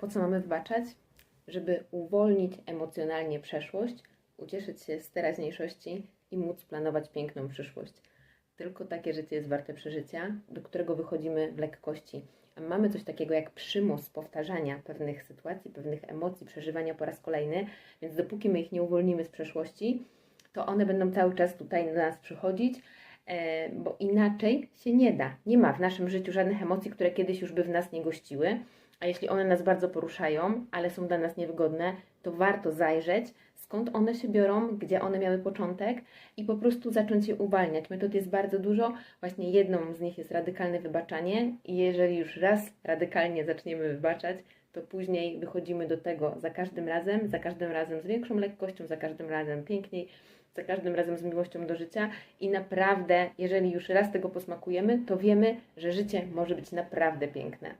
Po co mamy wybaczać? Żeby uwolnić emocjonalnie przeszłość, ucieszyć się z teraźniejszości i móc planować piękną przyszłość. Tylko takie życie jest warte przeżycia, do którego wychodzimy w lekkości. A mamy coś takiego jak przymus powtarzania pewnych sytuacji, pewnych emocji, przeżywania po raz kolejny, więc dopóki my ich nie uwolnimy z przeszłości, to one będą cały czas tutaj do nas przychodzić, e, bo inaczej się nie da. Nie ma w naszym życiu żadnych emocji, które kiedyś już by w nas nie gościły, a jeśli one nas bardzo poruszają, ale są dla nas niewygodne, to warto zajrzeć, skąd one się biorą, gdzie one miały początek i po prostu zacząć je uwalniać. Metod jest bardzo dużo, właśnie jedną z nich jest radykalne wybaczanie i jeżeli już raz radykalnie zaczniemy wybaczać, to później wychodzimy do tego za każdym razem, za każdym razem z większą lekkością, za każdym razem piękniej, za każdym razem z miłością do życia i naprawdę, jeżeli już raz tego posmakujemy, to wiemy, że życie może być naprawdę piękne.